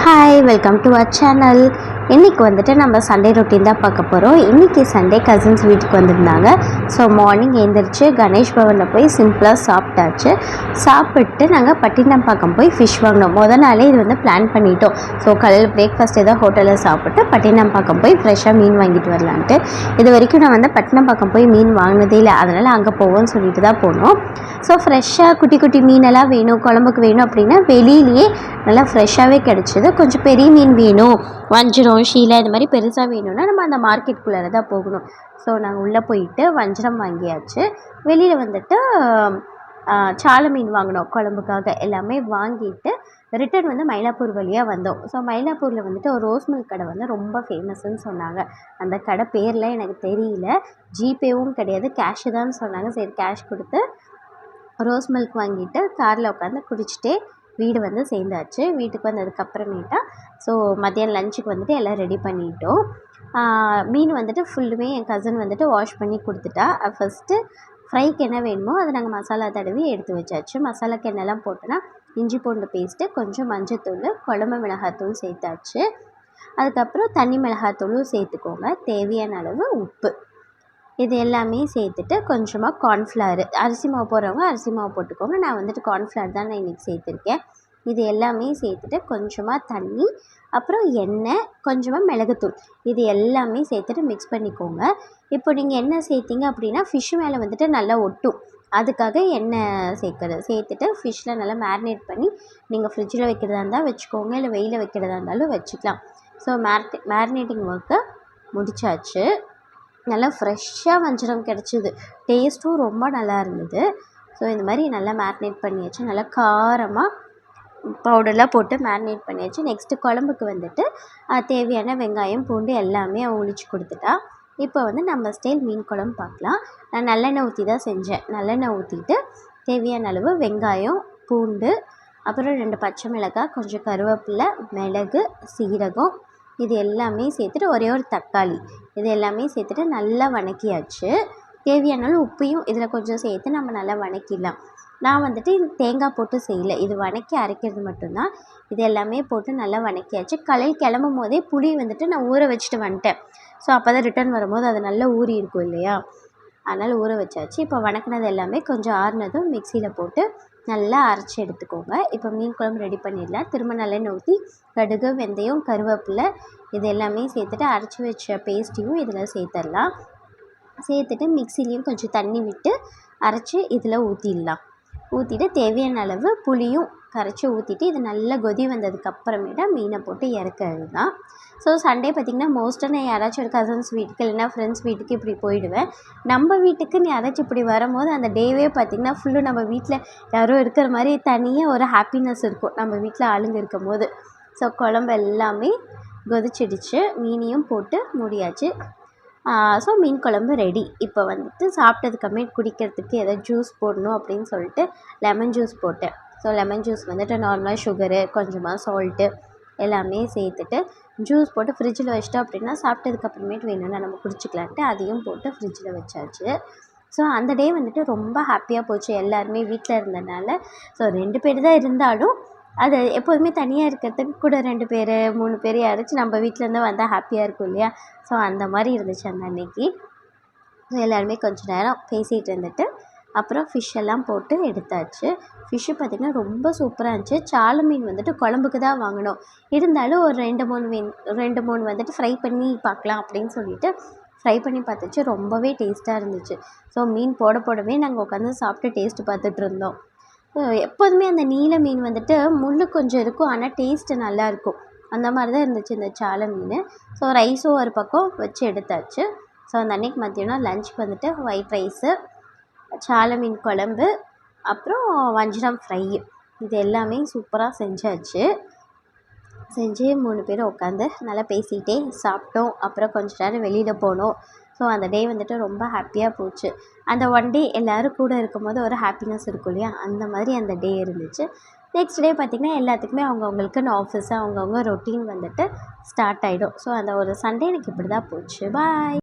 hi welcome to our channel இன்றைக்கி வந்துட்டு நம்ம சண்டே ரொட்டீன் தான் பார்க்க போகிறோம் இன்றைக்கி சண்டே கசின்ஸ் வீட்டுக்கு வந்திருந்தாங்க. ஸோ மார்னிங் எழுந்திரிச்சு கணேஷ் பவனில் போய் சிம்பிளாக சாப்பிட்டாச்சு. சாப்பிட்டு நாங்கள் பட்டினப்பாக்கம் போய் ஃபிஷ் வாங்கினோம். முத நாளே இது வந்து பிளான் பண்ணிட்டோம். ஸோ காலையில் பிரேக்ஃபாஸ்ட் ஏதோ ஹோட்டலில் சாப்பிட்டு பட்டினம் பக்கம் போய் ஃப்ரெஷ்ஷாக மீன் வாங்கிட்டு வரலான்ட்டு. இது வரைக்கும் நான் வந்து பட்டினப்பாக்கம் போய் மீன் வாங்கினதே இல்லை. அதனால் அங்கே போவோம்னு சொல்லிட்டு தான் போனோம். ஸோ ஃப்ரெஷ்ஷாக குட்டி குட்டி மீனெல்லாம் வேணும் குழம்புக்கு வேணும் அப்படின்னா வெளியிலேயே நல்லா ஃப்ரெஷ்ஷாகவே கிடச்சிது. கொஞ்சம் பெரிய மீன் வேணும். வஞ்சிரம் ஷீலா இது மாதிரி பெருசாக வேணும்னா நம்ம அந்த மார்க்கெட்டுக்குள்ளார தான் போகணும். ஸோ நாங்கள் உள்ளே போயிட்டு வஞ்சரம் வாங்கியாச்சு. வெளியில் வந்துட்டு சால மீன் வாங்கினோம் குழம்புக்காக. எல்லாமே வாங்கிட்டு ரிட்டர்ன் வந்து மயிலாப்பூர் வழியாக வந்தோம். ஸோ மயிலாப்பூரில் வந்துட்டு ஒரு ரோஸ் மில்க் கடை வந்து ரொம்ப ஃபேமஸ்ன்னு சொன்னாங்க. அந்த கடை பேர்லாம் எனக்கு தெரியல. ஜிபேவும் கிடையாது. கேஷு தான் சொன்னாங்க. சரி கேஷ் கொடுத்து ரோஸ் மில்க் வாங்கிட்டு காரில் உட்காந்து குடிச்சிட்டே வீடு வந்து சேர்ந்தாச்சு. வீட்டுக்கு வந்ததுக்கப்புறமேட்டா ஸோ மதியம் லஞ்சுக்கு வந்துட்டு எல்லாம் ரெடி பண்ணிட்டோம். மீன் வந்துட்டு ஃபுல்லுமே என் கசின் வந்துட்டு வாஷ் பண்ணி கொடுத்துட்டா. ஃபஸ்ட்டு ஃப்ரைக்கு என்ன வேணுமோ அதை நாங்கள் மசாலா தடவி எடுத்து வச்சாச்சு. மசாலாக்கு என்னெல்லாம் போட்டோன்னா இஞ்சி பூண்டு பேஸ்ட்டு கொஞ்சம் மஞ்சத்தூள் குழம்பு மிளகாத்தூள் சேர்த்தாச்சு. அதுக்கப்புறம் தனி மிளகாத்தூளும் சேர்த்துக்கோங்க. தேவையான அளவு உப்பு. இது எல்லாமே சேர்த்துட்டு கொஞ்சமாக கார்ன்ஃப்ளவர் அரிசி மாவு போடுறவங்க அரிசி மாவு போட்டுக்கோங்க. நான் வந்துட்டு கார்ன்ஃப்ளவர் தான் நான் இன்றைக்கி சேர்த்துருக்கேன். இது எல்லாமே சேர்த்துட்டு கொஞ்சமாக தண்ணி அப்புறம் எண்ணெய் கொஞ்சமாக மிளகுத்தூள். இது எல்லாமே சேர்த்துட்டு மிக்ஸ் பண்ணிக்கோங்க. இப்போ நீங்கள் எண்ணெய் சேர்த்திங்க அப்படின்னா ஃபிஷ் மேலே வந்துட்டு நல்லா ஒட்டும். அதுக்காக எண்ணெய் சேர்க்குறது சேர்த்துட்டு ஃபிஷ்ஷில் நல்லா மேரினேட் பண்ணி நீங்கள் ஃப்ரிட்ஜில் வைக்கிறதா இருந்தால் வச்சுக்கோங்க. இல்லை வெயிலில் வைக்கிறதா இருந்தாலும் வச்சுக்கலாம். ஸோ மேர் மேரினேட்டிங் ஒர்க்கை முடிச்சாச்சு. நல்லா ஃப்ரெஷ்ஷாக வஞ்சரம் கிடச்சிது. டேஸ்ட்டும் ரொம்ப நல்லா இருந்தது. ஸோ இந்த மாதிரி நல்லா மேரினேட் பண்ணியாச்சு. நல்லா காரமாக பவுடர்லாம் போட்டு மேரினேட் பண்ணியாச்சு. நெக்ஸ்ட்டு குழம்புக்கு வந்துட்டு தேவையான வெங்காயம் பூண்டு எல்லாமே ஒழிச்சு கொடுத்துட்டா. இப்போ வந்து நம்ம ஸ்டைல் மீன் குழம்பு பார்க்கலாம். நான் நல்லெண்ணெய் ஊற்றி தான் செஞ்சேன். நல்லெண்ணெய் ஊற்றிட்டு தேவையான அளவு வெங்காயம் பூண்டு அப்புறம் ரெண்டு பச்சை மிளகாய் கொஞ்சம் கருவேப்பிலை மிளகு சீரகம் இது எல்லாமே சேர்த்துட்டு ஒரே ஒரு தக்காளி. இது எல்லாமே சேர்த்துட்டு நல்லா வணக்கியாச்சு. தேவையான அளவு உப்பையும் இதில் கொஞ்சம் சேர்த்து நம்ம நல்லா வணக்கிடலாம். நான் வந்துட்டு இது தேங்காய் போட்டு செய்யலை. இது வணக்கி அரைக்கிறது மட்டும்தான். இது எல்லாமே போட்டு நல்லா வணக்கியாச்சு. காலையில் கிளம்பும் போதே புளி வந்துட்டு நான் ஊற வச்சுட்டு வந்துட்டேன். ஸோ அப்போ தான் ரிட்டர்ன் வரும்போது அது நல்லா ஊறி இருக்கும் இல்லையா? அதனால் ஊற வச்சாச்சு. இப்போ வணக்கினது எல்லாமே கொஞ்சம் ஆறுனதும் மிக்சியில் போட்டு நல்லா அரைச்சி எடுத்துக்கோங்க. இப்போ மீன் குழம்பு ரெடி பண்ணிடலாம். திரும்ப நல்லெண்ணெய் ஊற்றி கடுகு வெந்தயம் கருவேப்பிலை இது எல்லாமே சேர்த்துட்டு அரைச்சி வச்ச பேஸ்ட்டையும் இதில் சேர்த்துடலாம். சேர்த்துட்டு மிக்சிலையும் கொஞ்சம் தண்ணி விட்டு அரைச்சி இதில் ஊற்றிடலாம் ஊற்றிட்டு தேவையான அளவு புளியும் கரைச்சி ஊற்றிட்டு இது நல்லா கொதி வந்ததுக்கப்புறமேட்டா மீனை போட்டு இறக்குறது தான் ஸோ சண்டே பார்த்திங்கன்னா மோஸ்ட்டாக நான் யாராச்சும் ஒரு கசின்ஸ் வீட்டுக்கு இல்லைன்னா ஃப்ரெண்ட்ஸ் வீட்டுக்கு இப்படி போயிடுவேன். நம்ம வீட்டுக்குன்னு யாராச்சும் இப்படி வரும்போது அந்த டேவே பார்த்திங்கன்னா ஃபுல்லும் நம்ம வீட்டில் யாரோ இருக்கிற மாதிரி தனியாக ஒரு ஹாப்பினஸ் இருக்கும். நம்ம வீட்டில் ஆளுங்க இருக்கும் போது ஸோ குழம்பு எல்லாமே கொதிச்சிடுச்சு. மீனையும் போட்டு மூடியாச்சு. ஸோ மீன் குழம்பு ரெடி இப்போ வந்துட்டு சாப்பிட்டதுக்கப்புறமே குடிக்கிறதுக்கு எதாவது ஜூஸ் போடணும் அப்படின்னு சொல்லிட்டு லெமன் ஜூஸ் போட்டேன். ஸோ லெமன் ஜூஸ் வந்துட்டு நார்மலாக சுகரு கொஞ்சமாக சால்ட்டு எல்லாமே சேர்த்துட்டு ஜூஸ் போட்டு ஃப்ரிட்ஜில் வச்சிட்டோம் அப்படின்னா சாப்பிட்டதுக்கப்புறமேட்டு வேணும்னா நம்ம குடிச்சிக்கலான்ட்டு அதையும் போட்டு ஃப்ரிட்ஜில் வச்சாச்சு. ஸோ அந்த டே வந்துட்டு ரொம்ப ஹாப்பியாக போச்சு. எல்லாருமே வீட்டில் இருந்தனால. ஸோ ரெண்டு பேர் தான் இருந்தாலும் அது எப்போதுமே தனியாக இருக்கிறதுக்கு கூட ரெண்டு பேர் மூணு பேர் யாராச்சும் நம்ம வீட்டிலேருந்து வந்தால் ஹாப்பியாக இருக்கும் இல்லையா? ஸோ அந்த மாதிரி இருந்துச்சு அந்த அன்னைக்கு. எல்லோருமே எல்லாருமே நேரம் பேசிகிட்டு இருந்துட்டு அப்புறம் ஃபிஷ் எல்லாம் போட்டு எடுத்தாச்சு. ஃபிஷ்ஷு பார்த்திங்கன்னா ரொம்ப சூப்பராக இருந்துச்சு. சால மீன் வந்துட்டு குழம்புக்கு தான் வாங்கினோம் இருந்தாலும் ஒரு ரெண்டு மூணு மீன் ரெண்டு மூணு வந்துட்டு ஃப்ரை பண்ணி பார்க்கலாம் அப்படின்னு சொல்லிட்டு ஃப்ரை பண்ணி பார்த்துச்சு. ரொம்பவே டேஸ்ட்டாக இருந்துச்சு. ஸோ மீன் போட போடவே நாங்கள் உட்காந்து சாப்பிட்டு டேஸ்ட்டு பார்த்துட்டு இருந்தோம். எப்போதுமே அந்த நீல மீன் வந்துட்டு முள் கொஞ்சம் இருக்கும் ஆனால் டேஸ்ட்டு நல்லாயிருக்கும். அந்த மாதிரி தான் இருந்துச்சு இந்த சால மீன். ஸோ ரைஸும் ஒரு பக்கம் வச்சு எடுத்தாச்சு. ஸோ அந்த அன்றைக்கி மத்தியானம் லஞ்சுக்கு வந்துட்டு ஒயிட் ரைஸு சால மீன் குழம்பு அப்புறம் வஞ்சரம் ஃப்ரை இது எல்லாமே சூப்பராக செஞ்சாச்சு. செஞ்சு மூணு பேரும் உட்காந்து நல்லா பேசிக்கிட்டே சாப்பிட்டோம். அப்புறம் கொஞ்ச நேரம் வெளியில் போனோம். ஸோ அந்த டே வந்துட்டு ரொம்ப ஹாப்பியாக போச்சு. அந்த ஒன் டே எல்லோரும் கூட இருக்கும்போது ஒரு ஹாப்பினஸ் இருக்கும் இல்லையா? அந்த மாதிரி அந்த டே இருந்துச்சு. நெக்ஸ்ட் டே பார்த்திங்கன்னா எல்லாத்துக்குமே அவங்கவுங்களுக்குன்னு ஆஃபீஸு அவங்கவுங்க ரொட்டீன் வந்துட்டு ஸ்டார்ட் ஆகிடும் ஸோ அந்த ஒரு சண்டே எனக்கு இப்படி தான் போச்சு. பாய்